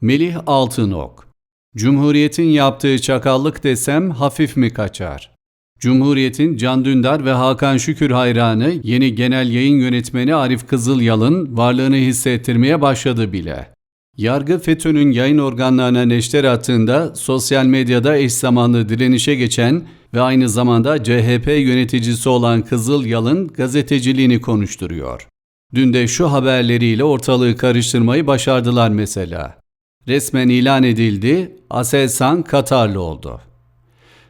Melih Altınok Cumhuriyetin yaptığı çakallık desem hafif mi kaçar? Cumhuriyetin Can Dündar ve Hakan Şükür hayranı yeni genel yayın yönetmeni Arif Kızılyalın varlığını hissettirmeye başladı bile. Yargı FETÖ'nün yayın organlarına neşter attığında sosyal medyada eş zamanlı direnişe geçen ve aynı zamanda CHP yöneticisi olan Kızılyalın gazeteciliğini konuşturuyor. Dün de şu haberleriyle ortalığı karıştırmayı başardılar mesela. Resmen ilan edildi, Aselsan Katarlı oldu.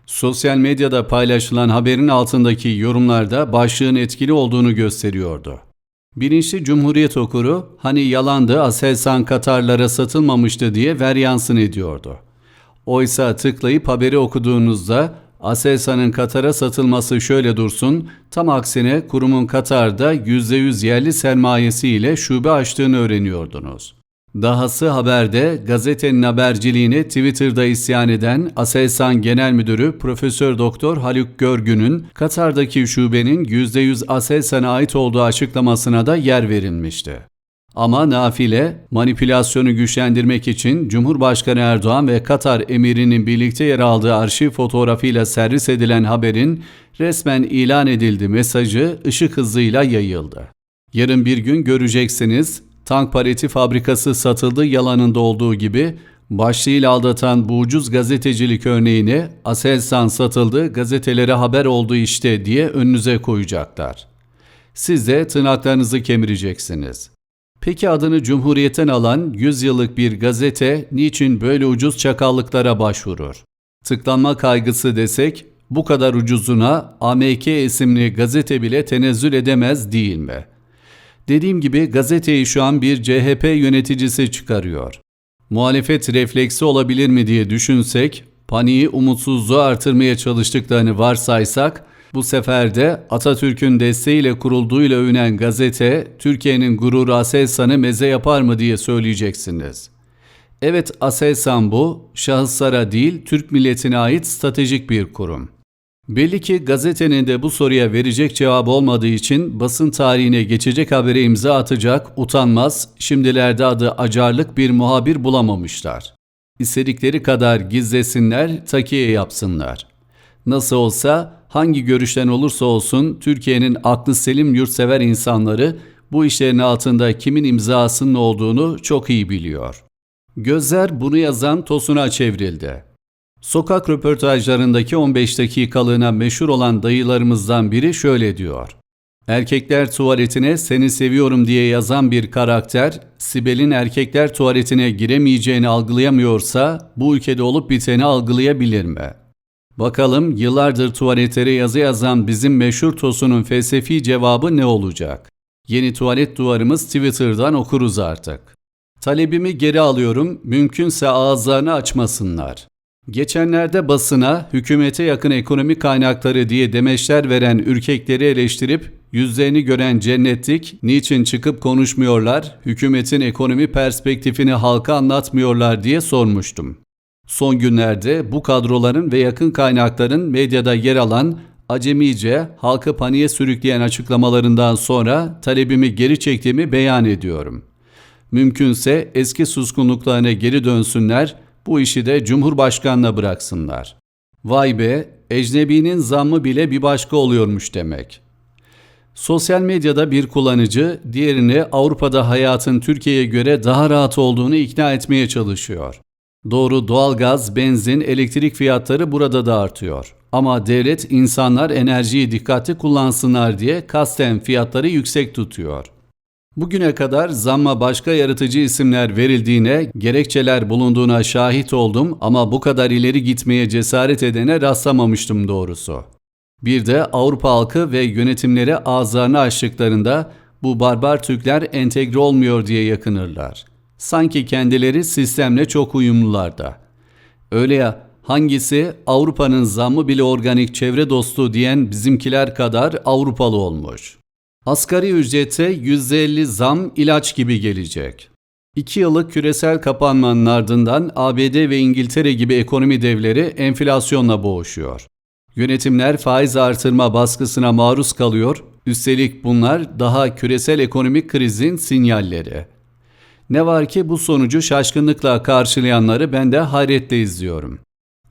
Sosyal medyada paylaşılan haberin altındaki yorumlarda başlığın etkili olduğunu gösteriyordu. Bilinçli Cumhuriyet okuru hani yalandı Aselsan Katarlara satılmamıştı diye veryansın ediyordu. Oysa tıklayıp haberi okuduğunuzda Aselsan'ın Katar'a satılması şöyle dursun, tam aksine kurumun Katar'da %100 yerli sermayesiyle şube açtığını öğreniyordunuz. Dahası haberde gazetenin haberciliğine Twitter'da isyan eden Aselsan Genel Müdürü Profesör Doktor Haluk Görgün'ün Katar'daki şubenin %100 Aselsan'a ait olduğu açıklamasına da yer verilmişti. Ama nafile, manipülasyonu güçlendirmek için Cumhurbaşkanı Erdoğan ve Katar emirinin birlikte yer aldığı arşiv fotoğrafıyla servis edilen haberin resmen ilan edildi mesajı ışık hızıyla yayıldı. Yarın bir gün göreceksiniz, tank paleti fabrikası satıldı yalanında olduğu gibi başlığıyla aldatan bu ucuz gazetecilik örneğini Aselsan satıldı gazetelere haber oldu işte diye önünüze koyacaklar. Siz de tırnaklarınızı kemireceksiniz. Peki adını Cumhuriyet'ten alan 100 yıllık bir gazete niçin böyle ucuz çakallıklara başvurur? Tıklanma kaygısı desek bu kadar ucuzuna AMK isimli gazete bile tenezzül edemez değil mi? Dediğim gibi gazeteyi şu an bir CHP yöneticisi çıkarıyor. Muhalefet refleksi olabilir mi diye düşünsek, paniği umutsuzluğu artırmaya çalıştıklarını varsaysak, bu sefer de Atatürk'ün desteğiyle kurulduğuyla övünen gazete, Türkiye'nin gururu Aselsan'ı meze yapar mı diye söyleyeceksiniz. Evet Aselsan bu, şahıslara değil Türk milletine ait stratejik bir kurum. Belli ki gazetenin de bu soruya verecek cevap olmadığı için basın tarihine geçecek habere imza atacak, utanmaz, şimdilerde adı acarlık bir muhabir bulamamışlar. İstedikleri kadar gizlesinler, takiye yapsınlar. Nasıl olsa hangi görüşten olursa olsun Türkiye'nin aklı selim yurtsever insanları bu işlerin altında kimin imzasının olduğunu çok iyi biliyor. Gözler bunu yazan Tosun'a çevrildi. Sokak röportajlarındaki 15 dakikalığına meşhur olan dayılarımızdan biri şöyle diyor. Erkekler tuvaletine seni seviyorum diye yazan bir karakter, Sibel'in erkekler tuvaletine giremeyeceğini algılayamıyorsa bu ülkede olup biteni algılayabilir mi? Bakalım yıllardır tuvaletlere yazı yazan bizim meşhur Tosun'un felsefi cevabı ne olacak? Yeni tuvalet duvarımız Twitter'dan okuruz artık. Talebimi geri alıyorum, mümkünse ağızlarını açmasınlar. Geçenlerde basına hükümete yakın ekonomik kaynakları diye demeçler veren ürkekleri eleştirip yüzlerini gören cennetlik niçin çıkıp konuşmuyorlar, hükümetin ekonomi perspektifini halka anlatmıyorlar diye sormuştum. Son günlerde bu kadroların ve yakın kaynakların medyada yer alan acemice halkı paniğe sürükleyen açıklamalarından sonra talebimi geri çektiğimi beyan ediyorum. Mümkünse eski suskunluklarına geri dönsünler, bu işi de Cumhurbaşkanına bıraksınlar. Vay be, ecnebinin zammı bile bir başka oluyormuş demek. Sosyal medyada bir kullanıcı diğerini Avrupa'da hayatın Türkiye'ye göre daha rahat olduğunu ikna etmeye çalışıyor. Doğru doğalgaz, benzin, elektrik fiyatları burada da artıyor. Ama devlet insanlar enerjiyi dikkatli kullansınlar diye kasten fiyatları yüksek tutuyor. Bugüne kadar zamma başka yaratıcı isimler verildiğine, gerekçeler bulunduğuna şahit oldum ama bu kadar ileri gitmeye cesaret edene rastlamamıştım doğrusu. Bir de Avrupa halkı ve yönetimleri ağızlarını açtıklarında bu barbar Türkler entegre olmuyor diye yakınırlar. Sanki kendileri sistemle çok uyumlular da. Öyle ya hangisi Avrupa'nın zammı bile organik çevre dostu diyen bizimkiler kadar Avrupalı olmuş. Asgari ücrete %50 zam ilaç gibi gelecek. İki yıllık küresel kapanmanın ardından ABD ve İngiltere gibi ekonomi devleri enflasyonla boğuşuyor. Yönetimler faiz artırma baskısına maruz kalıyor, üstelik bunlar daha küresel ekonomik krizin sinyalleri. Ne var ki bu sonucu şaşkınlıkla karşılayanları ben de hayretle izliyorum.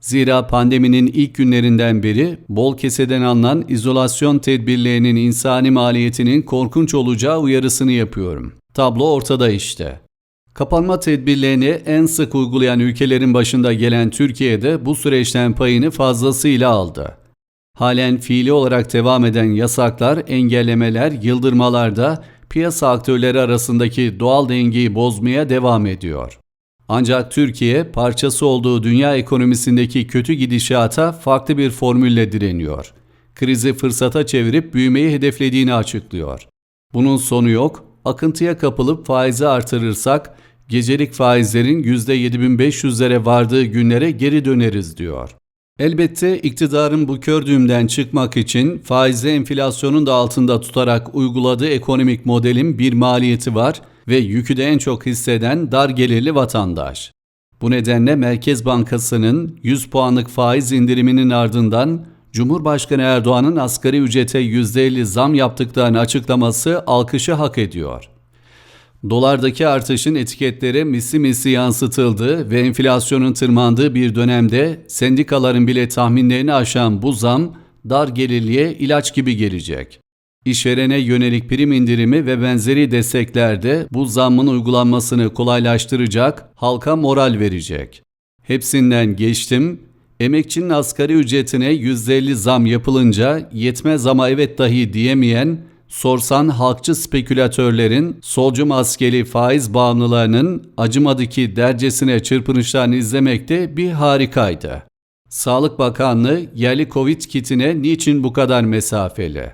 Zira pandeminin ilk günlerinden beri bol keseden alınan izolasyon tedbirlerinin insani maliyetinin korkunç olacağı uyarısını yapıyorum. Tablo ortada işte. Kapanma tedbirlerini en sık uygulayan ülkelerin başında gelen Türkiye'de bu süreçten payını fazlasıyla aldı. Halen fiili olarak devam eden yasaklar, engellemeler, yıldırmalar da piyasa aktörleri arasındaki doğal dengeyi bozmaya devam ediyor. Ancak Türkiye parçası olduğu dünya ekonomisindeki kötü gidişata farklı bir formülle direniyor. Krizi fırsata çevirip büyümeyi hedeflediğini açıklıyor. Bunun sonu yok. Akıntıya kapılıp faizi artırırsak gecelik faizlerin %7500'lere vardığı günlere geri döneriz diyor. Elbette iktidarın bu kör düğümden çıkmak için faizi enflasyonun da altında tutarak uyguladığı ekonomik modelin bir maliyeti var ve yükü de en çok hisseden dar gelirli vatandaş. Bu nedenle Merkez Bankası'nın 100 puanlık faiz indiriminin ardından Cumhurbaşkanı Erdoğan'ın asgari ücrete %50 zam yaptıklarını açıklaması alkışı hak ediyor. Dolardaki artışın etiketlere misli misli yansıtıldığı ve enflasyonun tırmandığı bir dönemde sendikaların bile tahminlerini aşan bu zam dar gelirliye ilaç gibi gelecek. İşverene yönelik prim indirimi ve benzeri desteklerde bu zammın uygulanmasını kolaylaştıracak, halka moral verecek. Hepsinden geçtim, emekçinin asgari ücretine %50 zam yapılınca yetmez ama evet dahi diyemeyen sorsan halkçı spekülatörlerin, solcu maskeli faiz bağımlılarının acımadı ki dercesine çırpınışlarını izlemek de bir harikaydı. Sağlık Bakanlığı yerli Covid kitine niçin bu kadar mesafeli?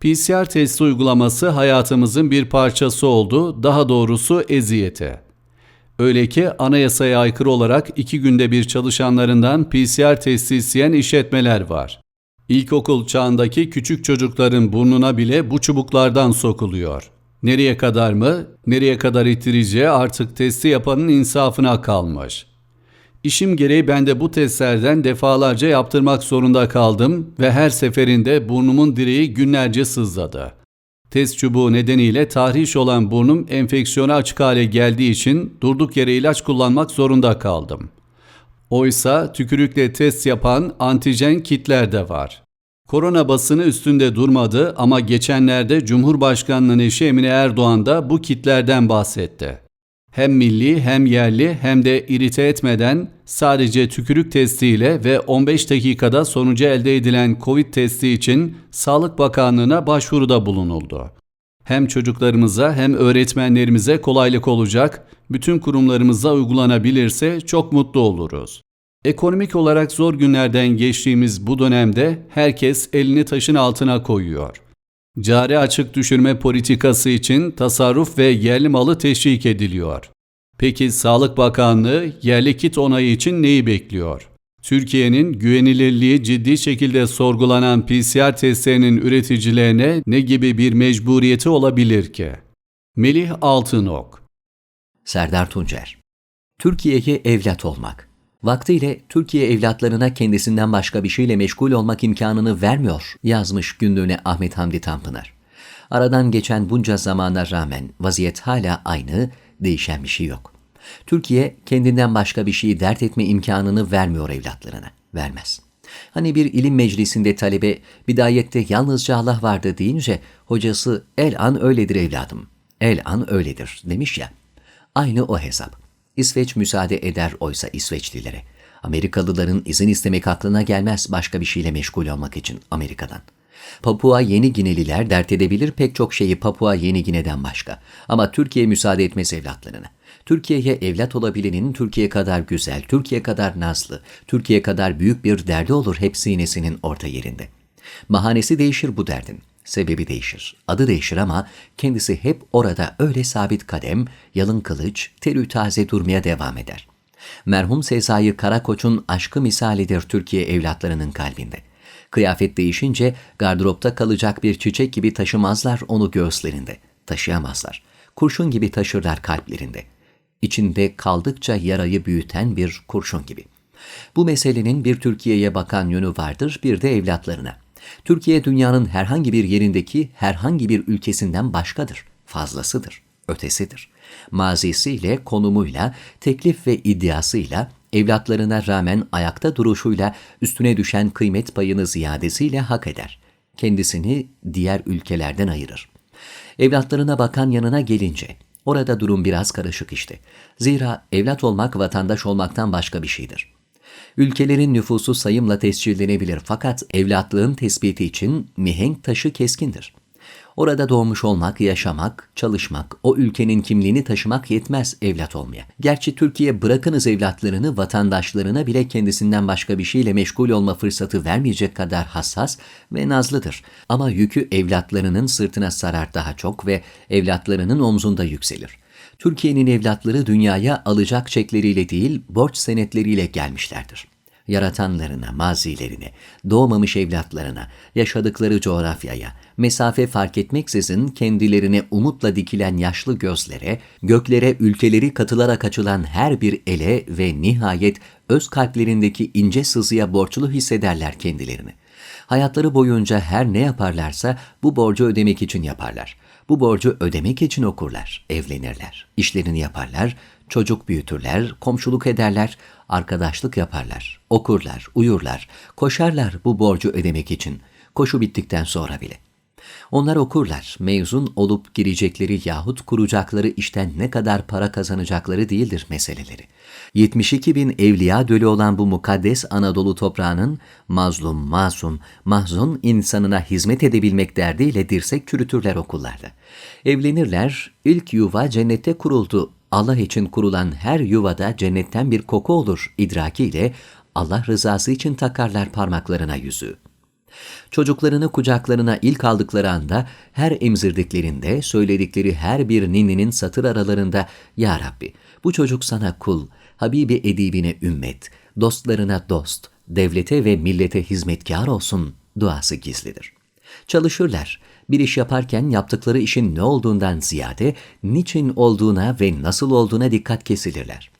PCR testi uygulaması hayatımızın bir parçası oldu, daha doğrusu eziyeti. Öyle ki anayasaya aykırı olarak iki günde bir çalışanlarından PCR testi isteyen işletmeler var. İlkokul çağındaki küçük çocukların burnuna bile bu çubuklardan sokuluyor. Nereye kadar mı, nereye kadar ittireceği artık testi yapanın insafına kalmış. İşim gereği ben de bu testlerden defalarca yaptırmak zorunda kaldım ve her seferinde burnumun direği günlerce sızladı. Test çubuğu nedeniyle tahriş olan burnum enfeksiyona açık hale geldiği için durduk yere ilaç kullanmak zorunda kaldım. Oysa tükürükle test yapan antijen kitler de var. Korona basını üstünde durmadı ama geçenlerde Cumhurbaşkanlığı eşi Emine Erdoğan da bu kitlerden bahsetti. Hem milli hem yerli hem de irite etmeden sadece tükürük testiyle ve 15 dakikada sonucu elde edilen Covid testi için Sağlık Bakanlığı'na başvuruda bulunuldu. Hem çocuklarımıza hem öğretmenlerimize kolaylık olacak, bütün kurumlarımıza uygulanabilirse çok mutlu oluruz. Ekonomik olarak zor günlerden geçtiğimiz bu dönemde herkes elini taşın altına koyuyor. Cari açık düşürme politikası için tasarruf ve yerli malı teşvik ediliyor. Peki Sağlık Bakanlığı yerli kit onayı için neyi bekliyor? Türkiye'nin güvenilirliği ciddi şekilde sorgulanan PCR testlerinin üreticilerine ne gibi bir mecburiyeti olabilir ki? Melih Altınok Serdar Tuncer Türkiye'ye evlat olmak Vaktiyle Türkiye evlatlarına kendisinden başka bir şeyle meşgul olmak imkanını vermiyor yazmış günlüğüne Ahmet Hamdi Tanpınar. Aradan geçen bunca zamana rağmen vaziyet hala aynı, değişen bir şey yok. Türkiye kendinden başka bir şeyi dert etme imkanını vermiyor evlatlarına. Vermez. Hani bir ilim meclisinde talebe bidayette yalnızca Allah vardı deyince hocası el an öyledir evladım. El an öyledir demiş ya. Aynı o hesap. İsveç müsaade eder oysa İsveçlilere. Amerikalıların izin istemek aklına gelmez başka bir şeyle meşgul olmak için Amerika'dan. Papua Yeni Gineliler dert edebilir pek çok şeyi Papua Yeni Gine'den başka. Ama Türkiye müsaade etmez evlatlarına. Türkiye'ye evlat olabilenin Türkiye kadar güzel, Türkiye kadar nazlı, Türkiye kadar büyük bir derdi olur hep sinesinin orta yerinde. Mahanesi değişir bu derdin. Sebebi değişir, adı değişir ama kendisi hep orada öyle sabit kadem, yalın kılıç, terü taze durmaya devam eder. Merhum Sezai Karakoç'un aşkı misalidir Türkiye evlatlarının kalbinde. Kıyafet değişince gardıropta kalacak bir çiçek gibi taşımazlar onu göğüslerinde. Taşıyamazlar. Kurşun gibi taşırlar kalplerinde. İçinde kaldıkça yarayı büyüten bir kurşun gibi. Bu meselenin bir Türkiye'ye bakan yönü vardır, bir de evlatlarına. Türkiye dünyanın herhangi bir yerindeki herhangi bir ülkesinden başkadır, fazlasıdır, ötesidir. Mazisiyle, konumuyla, teklif ve iddiasıyla, evlatlarına rağmen ayakta duruşuyla üstüne düşen kıymet payını ziyadesiyle hak eder. Kendisini diğer ülkelerden ayırır. Evlatlarına bakan yanına gelince, orada durum biraz karışık işte. Zira evlat olmak vatandaş olmaktan başka bir şeydir. Ülkelerin nüfusu sayımla tescillenebilir fakat evlatlığın tespiti için mihenk taşı keskindir. Orada doğmuş olmak, yaşamak, çalışmak, o ülkenin kimliğini taşımak yetmez evlat olmaya. Gerçi Türkiye bırakınız evlatlarını vatandaşlarına bile kendisinden başka bir şeyle meşgul olma fırsatı vermeyecek kadar hassas ve nazlıdır. Ama yükü evlatlarının sırtına sarar daha çok ve evlatlarının omzunda yükselir. Türkiye'nin evlatları dünyaya alacak çekleriyle değil, borç senetleriyle gelmişlerdir yaratanlarına, mazilerine, doğmamış evlatlarına, yaşadıkları coğrafyaya, mesafe fark etmeksizin kendilerine umutla dikilen yaşlı gözlere, göklere ülkeleri katılarak açılan her bir ele ve nihayet öz kalplerindeki ince sızıya borçlu hissederler kendilerini. Hayatları boyunca her ne yaparlarsa bu borcu ödemek için yaparlar. Bu borcu ödemek için okurlar, evlenirler, işlerini yaparlar, çocuk büyütürler, komşuluk ederler, arkadaşlık yaparlar, okurlar, uyurlar, koşarlar bu borcu ödemek için, koşu bittikten sonra bile. Onlar okurlar, mezun olup girecekleri yahut kuracakları işten ne kadar para kazanacakları değildir meseleleri. 72 bin evliya dölü olan bu mukaddes Anadolu toprağının mazlum, masum, mahzun insanına hizmet edebilmek derdiyle dirsek çürütürler okullarda. Evlenirler, ilk yuva cennette kuruldu Allah için kurulan her yuvada cennetten bir koku olur idrakiyle Allah rızası için takarlar parmaklarına yüzü. Çocuklarını kucaklarına ilk aldıkları anda her emzirdiklerinde söyledikleri her bir ninninin satır aralarında Ya Rabbi bu çocuk sana kul, Habibi edibine ümmet, dostlarına dost, devlete ve millete hizmetkar olsun duası gizlidir. Çalışırlar, bir iş yaparken yaptıkları işin ne olduğundan ziyade niçin olduğuna ve nasıl olduğuna dikkat kesilirler.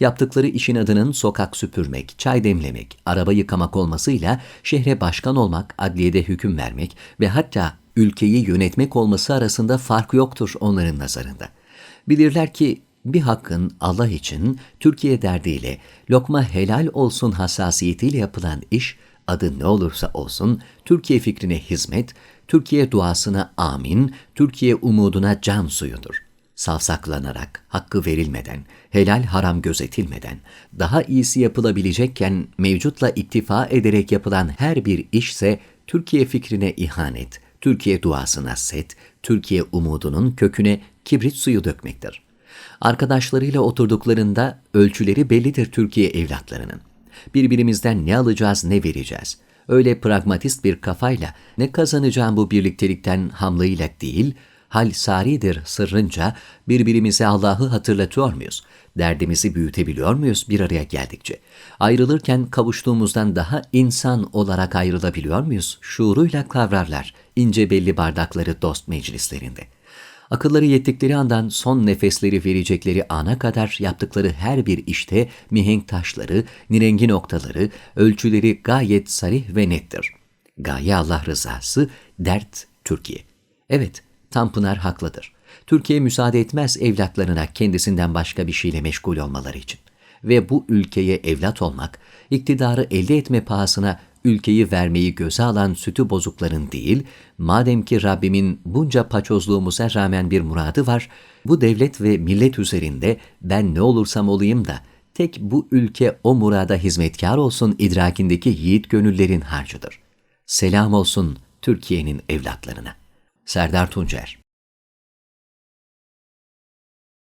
Yaptıkları işin adının sokak süpürmek, çay demlemek, araba yıkamak olmasıyla şehre başkan olmak, adliyede hüküm vermek ve hatta ülkeyi yönetmek olması arasında fark yoktur onların nazarında. Bilirler ki bir hakkın Allah için Türkiye derdiyle lokma helal olsun hassasiyetiyle yapılan iş adı ne olursa olsun Türkiye fikrine hizmet, Türkiye duasına amin, Türkiye umuduna can suyudur. Savsaklanarak, hakkı verilmeden, helal haram gözetilmeden, daha iyisi yapılabilecekken mevcutla iktifa ederek yapılan her bir işse Türkiye fikrine ihanet, Türkiye duasına set, Türkiye umudunun köküne kibrit suyu dökmektir. Arkadaşlarıyla oturduklarında ölçüleri bellidir Türkiye evlatlarının. Birbirimizden ne alacağız ne vereceğiz. Öyle pragmatist bir kafayla ne kazanacağım bu birliktelikten hamlıyla değil, hal saridir sırrınca birbirimize Allah'ı hatırlatıyor muyuz? Derdimizi büyütebiliyor muyuz bir araya geldikçe? Ayrılırken kavuştuğumuzdan daha insan olarak ayrılabiliyor muyuz? Şuuruyla kavrarlar ince belli bardakları dost meclislerinde.'' Akılları yettikleri andan son nefesleri verecekleri ana kadar yaptıkları her bir işte mihenk taşları, nirengi noktaları, ölçüleri gayet sarih ve nettir. Gaye Allah rızası, dert Türkiye. Evet, Tanpınar haklıdır. Türkiye müsaade etmez evlatlarına kendisinden başka bir şeyle meşgul olmaları için. Ve bu ülkeye evlat olmak, iktidarı elde etme pahasına ülkeyi vermeyi göze alan sütü bozukların değil, madem ki Rabbimin bunca paçozluğumuza rağmen bir muradı var, bu devlet ve millet üzerinde ben ne olursam olayım da tek bu ülke o murada hizmetkar olsun idrakindeki yiğit gönüllerin harcıdır. Selam olsun Türkiye'nin evlatlarına. Serdar Tuncer